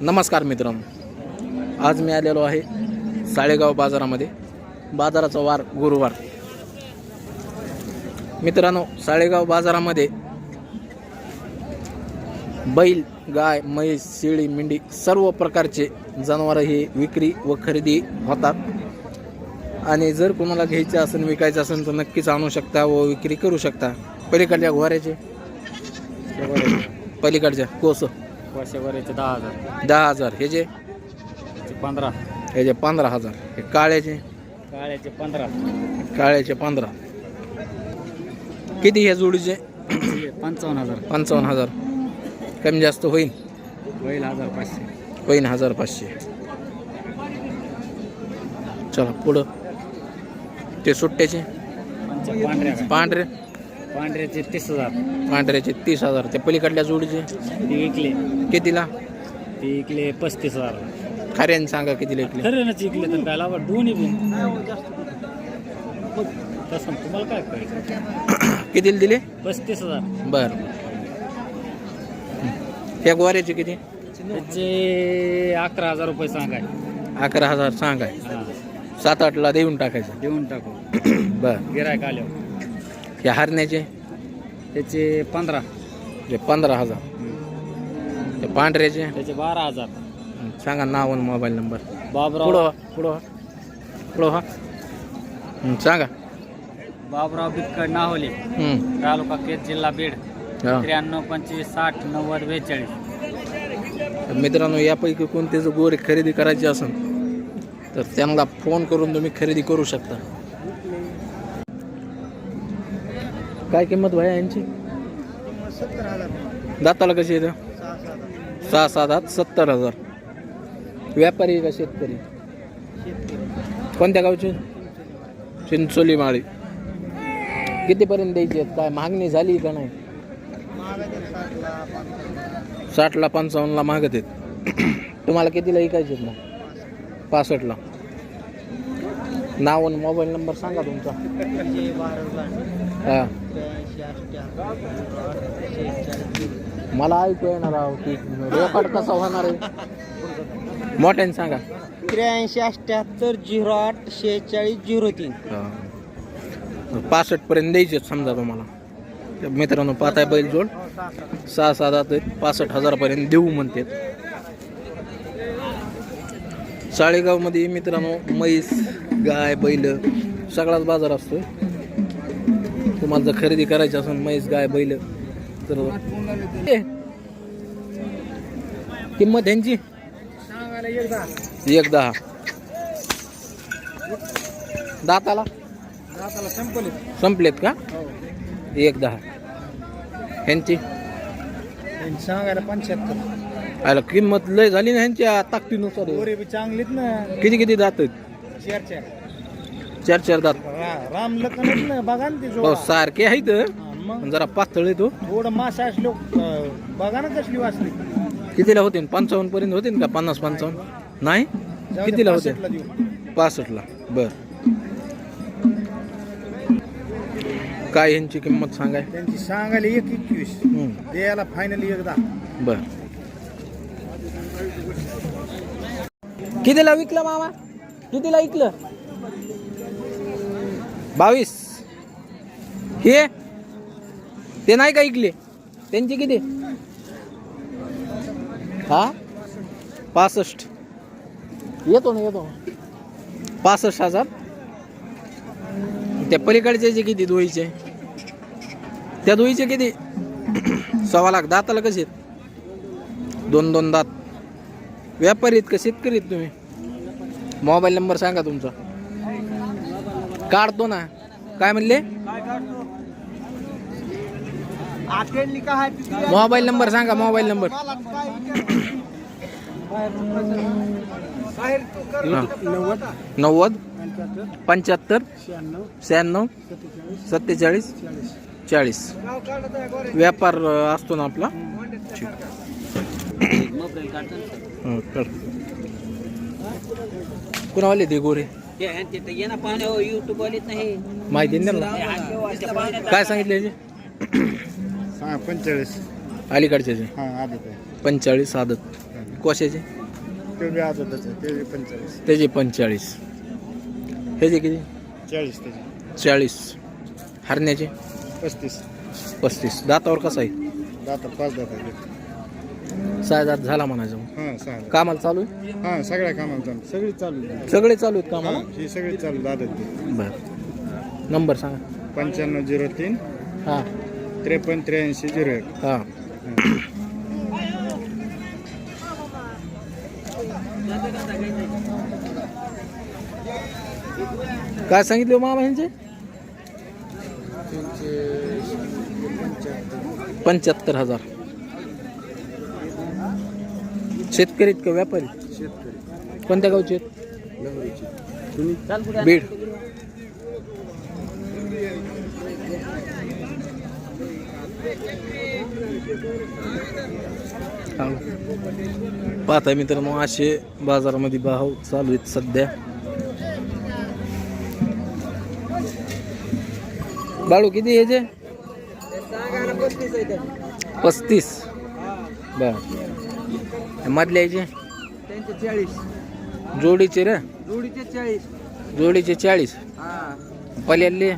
नमस्कार मित्रांनो. आज मी आलेलो आहे साळेगाव बाजारामध्ये. बाजाराचा वार गुरुवार. मित्रांनो साळेगाव बाजारामध्ये बैल गाय म्हैस शेळी मेंढी सर्व प्रकारचे जनावरं हे विक्री व खरेदी होतात. आणि जर कोणाला घ्यायचं असेल विकायचं असेल तर नक्कीच आणू शकता व विक्री करू शकता. पलीकडच्या घोऱ्याचे. पलीकडच्या हो, कोस वर्षभराचे दहा हजार. दहा हजार. हे जे? पंधरा. हे जे पंधरा हजार. हे काळ्याचे? काळ्याचे पंधरा. काळ्याचे पंधरा. किती ह्या जोडीचे? पंचावन्न हजार. पंचावन्न हजार. कमी जास्त होईल? होईल हजार पाचशे. होईन हजार पाचशे. चला पुढं. ते सुट्ट्याचे? पंचा पांढऱ्या? पांढरे. पांढऱ्याचे तीस हजार. पांढऱ्याचे तीस हजार. ते पलीकडल्या जोडीचे? ते इकले. कितीला? ते इकले पस्तीस हजार. खऱ्याने सांगा कितीला इकले? खरं ना इकले तर काय लावा दोन्ही बिन तसं तुम्हाला काय करायचं? कितीला दिले? पस्तीस हजार. बर. ह्या गोऱ्याचे किती? त्याचे अकरा हजार रुपये सांगाय. अकरा हजार सांगाय. सात आठला देऊन टाकायचं. देऊन टाकू. बर. गिरायक आल्यावर. ह्या हरण्याचे? त्याचे पंधरा. जे पंधरा हजार. ते पांढऱ्याचे? त्याचे बारा हजार. सांगा नाव आणि मोबाईल नंबर. बाबराव. पुढं पुढं हा. पुढं हं, सांगा. बाबराव बिटकड नाहोली हं, तालुका केज जिल्हा बीड. हा. त्र्याण्णव पंचवीस साठ नव्वद बेचाळीस. तर मित्रांनो यापैकी कोणतेच गोरे खरेदी करायची असेल तर त्यांना फोन करून तुम्ही खरेदी करू शकता. काय किंमत भाया यांची? दाताला कशी येतं सहा सात आठ सत्तर हजार. व्यापारी का शेतकरी? कोणत्या गावचे? चिंचोली माळी. कितीपर्यंत द्यायची आहेत? काय मागणी झाली का नाही? साठला पंचावन्नला मागत आहेत. तुम्हाला कितीला ऐकायचे आहेत पासष्टला. नाव आणि मोबाईल नंबर सांगा तुमचा. मला ऐकू येणार आहो की रेकॉर्ड कसा होणार आहे? मोठ्याने सांगा. त्र्याऐंशी अठ्ठ्याहत्तर झिरो आठ शेहेचाळीस झिरो तीन. पासष्ट पर्यंत द्यायचे समजा तुम्हाला. तर मित्रांनो पाहताय बैल जोड. सहा सात आत आहेत पासष्ट हजारापर्यंत देऊ म्हणते. साळेगावमध्ये मित्रांनो म्हैस गाय बैल सगळाच बाजार असतोय. तुम्हाला जर खरेदी करायची असेल म्हैस गाय बैल तर किंमत यांची एक दहा. दाताला? संपलेत का? एक दहा. ह्यांची? सांगायला पंच्याहत्तर आयला किंमत लय झाली ना ह्यांच्या ताकदीनुसार चांगलीत ना. किती किती दात आहेत? चार चार चार चार दात. राम लखनच ना बघा ना ते हो जोडा. सारखे आहेत. हा, मग पण जरा पातळ येतो. थोडं मासा असलो बघा ना कसली वाचली कितीला होते? पंचावन्न पर्यंत होते का? पन्नास पंचावन्न? नाही? कितीला होते? पासष्टला बर. काय ह्यांची किंमत सांगाय? त्यांची सांगायला एक एकवीस. हम्म, द्यायला फायनल एक दहा बर. कितीला विकलं मामा? कितीला विकलं? बावीस. हे? ते नाही का ऐकले? त्यांची किती? हा? पासष्ट. येतो ना येतो. पासष्ट हजार? त्या पलीकडचे जे किती दोईचे त्या दोईचे किती? सव्वा लाख. दाताला कसे दोन दोन दात. व्यापारी आहेत का शेतकरी आहेत तुम्ही? मोबाईल नंबर सांगा तुमचा. काढतो ना. काय म्हणले? मोबाईल नंबर सांगा मोबाईल नंबर. नव्वद. पंच्याहत्तर. शहाण्णव. सत्तेचाळीस. चाळीस. व्यापार असतो ना आपला? हं. कुणावाले ते गोरे? माहिती नाही ना. काय सांगितले याचे? पंचेचाळीस. अलीकडचे जे. हा आदत आहे. पंचेचाळीस आदत. कोशाचे? ते बी आजच ते पंचेचाळीस. त्याचे पंचेचाळीस. ह्याचे किती? चाळीस त्याचे चाळीस. हरण्याचे? पस्तीस. पस्तीस. दातावर कसं आहे? दाता पाच दाता दात झाला म्हणायचं मग. हां सहा कामाला चालू आहे? हां सगळ्या कामाला चालू. सगळी चालू आहे. सगळे चालू आहेत कामाला? हां ही सगळी चालू दादा बरं. नंबर सांगा. पंच्याण्णव झिरो तीन हां. त्रेपन्न त्र्याऐंशी झिरो एक. हां. काय सांगितले हो मामा यांचे? पंच्याहत्तर हजार. शेतकरी आहेत का व्यापारी? कोणत्या गावचे आहेत? बीड. हा. पाहताय मित्रांनो असे बाजारामध्ये भाव चालू आहेत सध्या. बाळू किती याचे पस्तीस. बर. मधल्या याचे? त्यांचे चाळीस. जोडीचे रे? जोडीचे चाळीस. जोडीचे चाळीस. हा. पल्याले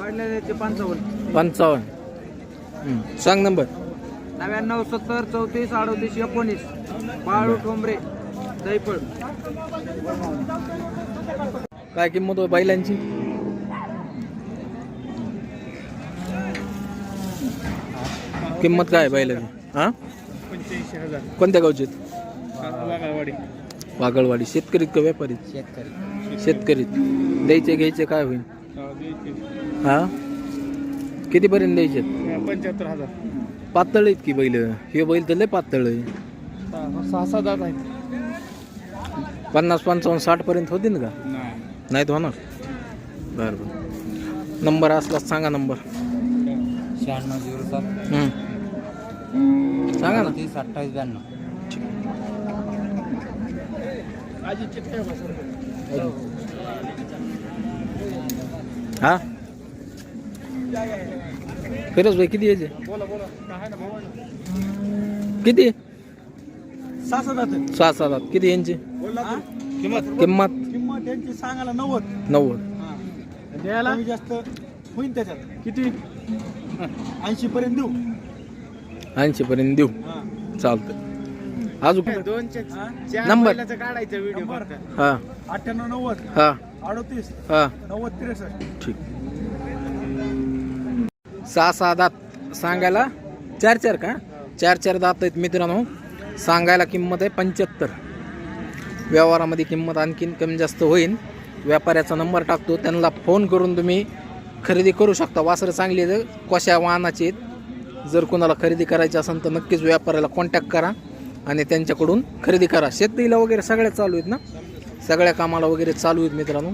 वाढलेल्याचे पंचावन्न. पंचावन्न. सांग नंबर. नव्याण्णव सत्तर चौतीस अडोतीस एकोणीस. बाळू ठोंबरे दैफळ काय किंमत होय बैलांची? किंमत काय आहे बैलाची? हा? हजार कोणत्या गावचे आहेत? वाघावाडी वागळवाडी शेतकरीत का व्यापारी शेतकरी शेतकरीत द्यायचे घ्यायचे काय होईल हा कितीपर्यंत द्यायचे पंच्याहत्तर हजार पातळ आहेत की बैल हे बैल तर लय पातळ आहे सहा सात दात आहेत पन्नास पंचावन्न साठ पर्यंत होतील का नाही नाहीत होणार बरं बरं नंबर असला सांगा नंबर शहाण्णव झिरो सात हम्म. सांगा ना. तीस अठ्ठावीस ब्याण्णव. हा? फिरोज भाई किती यायचे? किती? सहा सात सहा सात किती यांचे? किंमत. किंमत. किंमत त्यांची सांगायला नव्वद. नव्वद. द्यायला? जास्त होईल त्याच्यात. किती? ऐंशी पर्यंत देऊ. ऐंशी पर्यंत देऊ चालतं अजून दोनशे नंबर. काढायचा व्हिडिओ हा. अठ्ठ्याण्णव नव्वद? हा. अडोतीस? हा. नव्वद त्रेसष्ट? ठीक. सहा सहा दात. सांगायला? चार चार का? चार चार दात आहेत मित्रांनो. सांगायला किंमत आहे पंच्याहत्तर. व्यवहारामध्ये किंमत आणखीन कमी जास्त होईल व्यापाऱ्याचा नंबर टाकतो. त्यांना फोन करून तुम्ही खरेदी करू शकता. वासरं चांगली आहेत. कशा वाहनाची आहेत. जर कोणाला खरेदी करायची असेल तर नक्कीच व्यापाऱ्याला कॉन्टॅक्ट करा आणि त्यांच्याकडून खरेदी करा. शेतीला वगैरे सगळ्या चालू आहेत ना? सगळ्या कामाला वगैरे चालू आहेत मित्रांनो.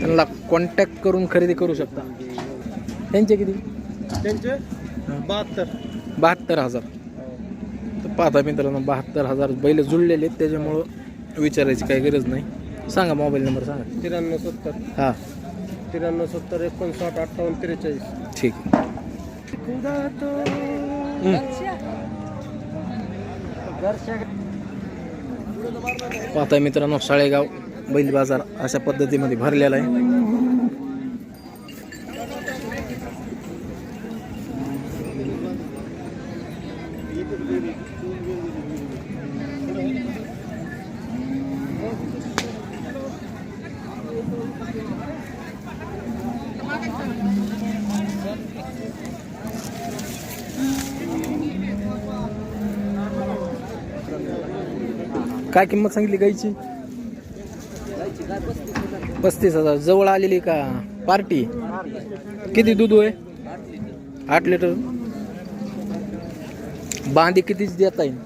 त्यांना कॉन्टॅक्ट करून खरेदी करू शकता. त्यांचे किती? त्यांचे? बहात्तर. बहात्तर हजार. तर पाहता मित्रांनो बहात्तर हजार बैल जुळलेले आहेत. त्याच्यामुळं विचारायची काही गरज नाही. सांगा मोबाईल नंबर सांगा. त्र्याण्णव सत्तर. हां. त्र्याण्णव सत्तर एकोणसाठ अठ्ठावन्न त्रेचाळीस. ठीक. आहे पाहताय मित्रांनो साळेगाव बैल बाजार अशा पद्धतीमध्ये भरलेला आहे. काय किंमत सांगितली गाईची? पस्तीस हजार. जवळ आलेली का पार्टी? किती दूध आहे आठ लिटर. बांधी कितीची देता येईल?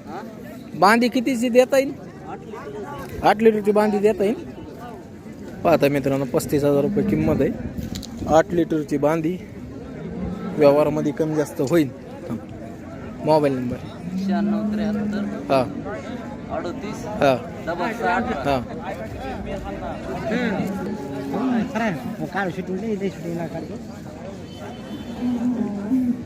बांधी कितीची देता येईल? आठ लिटरची बांधी देता येईल? पाहता मित्रांनो पस्तीस हजार रुपये किंमत आहे. आठ लिटरची बांधी व्यवहारामध्ये कमी जास्त होईल. Mobile number. हां. अडोतीस हां